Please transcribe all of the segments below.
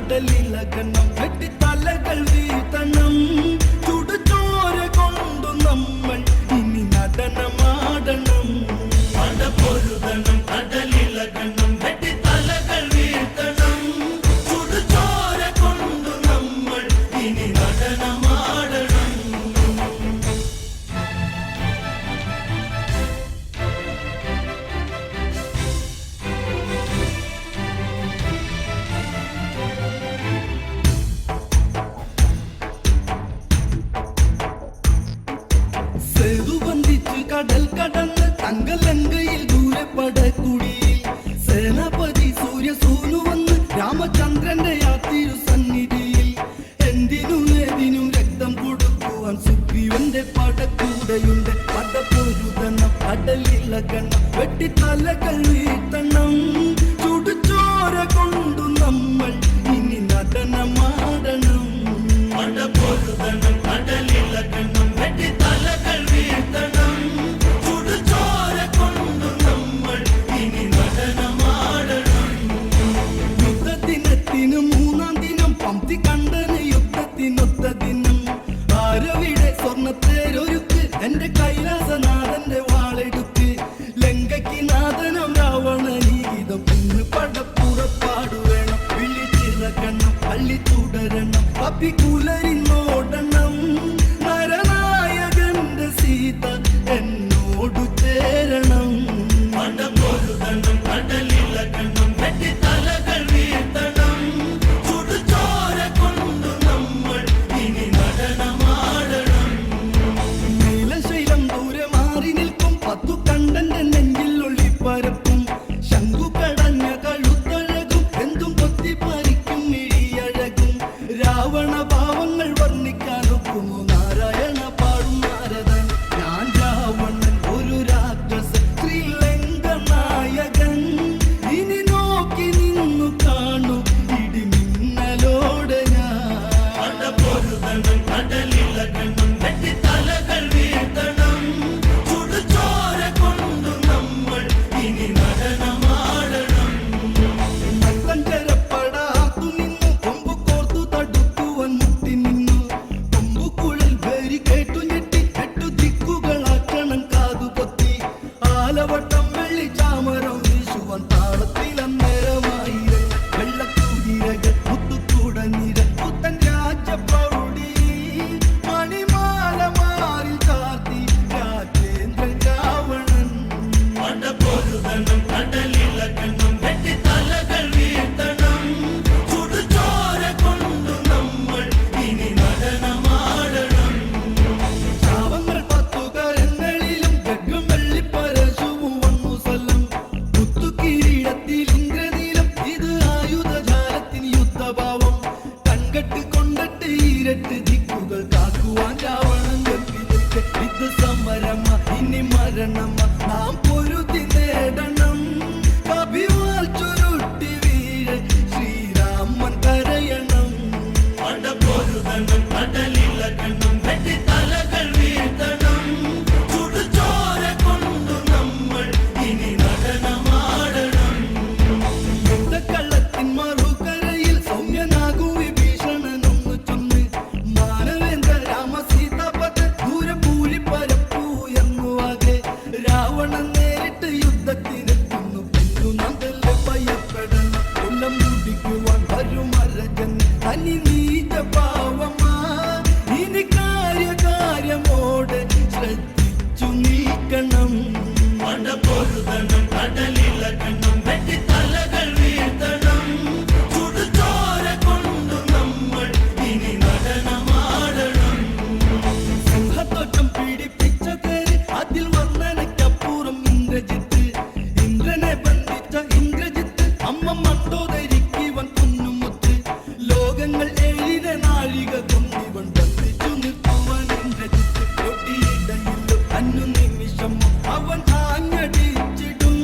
கடலில் அகனம் കടൽ കടന്ന് തങ്കലങ്കയിൽ ദൂരപ്പടക്കുടിയിൽ സേനാപതി സൂര്യ സൂനു വന്ന് രാമചന്ദ്രന്റെ യാത്തിരു സന്നിധിയിൽ എന്തിനും ഏതിനും രക്തം കൊടുക്കുവാൻ സുഗ്രീവന്റെ പടക്കൂടെയുണ്ട്. പടപ്പൊരുതണം കടലിളകണം വെട്ടിത്തലകൾ വീഴ്ത്തണം ചുടുചോര കൊണ്ടു നമ്മൾ ഇനി നടനമാടണം. പടപ്പൊരുതണം കടലിളകണം വെട്ടിത്തലകൾ പാപ്പി കുലരി துள்ளி சாமரம் வீசுவன் தாளத்திலம் நிறம் ധർമ്മം മട്ടോതരിക്കിവൻ കുഞ്ഞുമുത്ത്. ലോകങ്ങൾ ഏഴിര നാഴിക കൊന്നിവൻ വർദ്ധിച്ചു നിൽക്കുവാൻ എന്റെ ചുറ്റു കൊട്ടിയിടയിൽ അന്നു നിമിഷം അവൻ ആഞ്ഞടിച്ചിടും.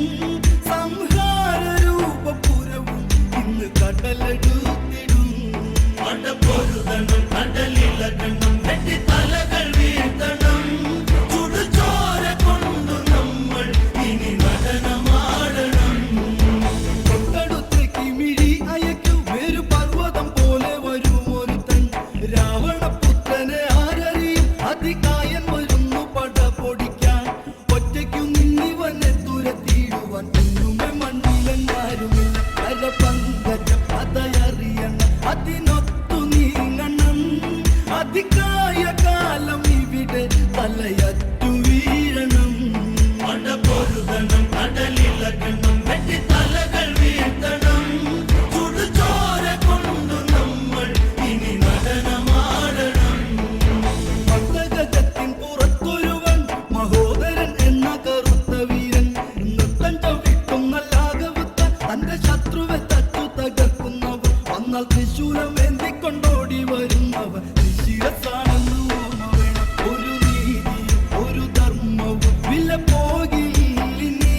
സംഹാര രൂപപുരവും ഇന്ന് കടലെടുത്തിടും. അടപൊരുതണം തന്റെ ശത്രുവെ തച്ചു വന്നാൽ തൃശൂലം വേന്തിക്കൊണ്ടോടി വരുന്നവൻ വേണം ഒരു നീതി ഒരു ധർമ്മവും നീ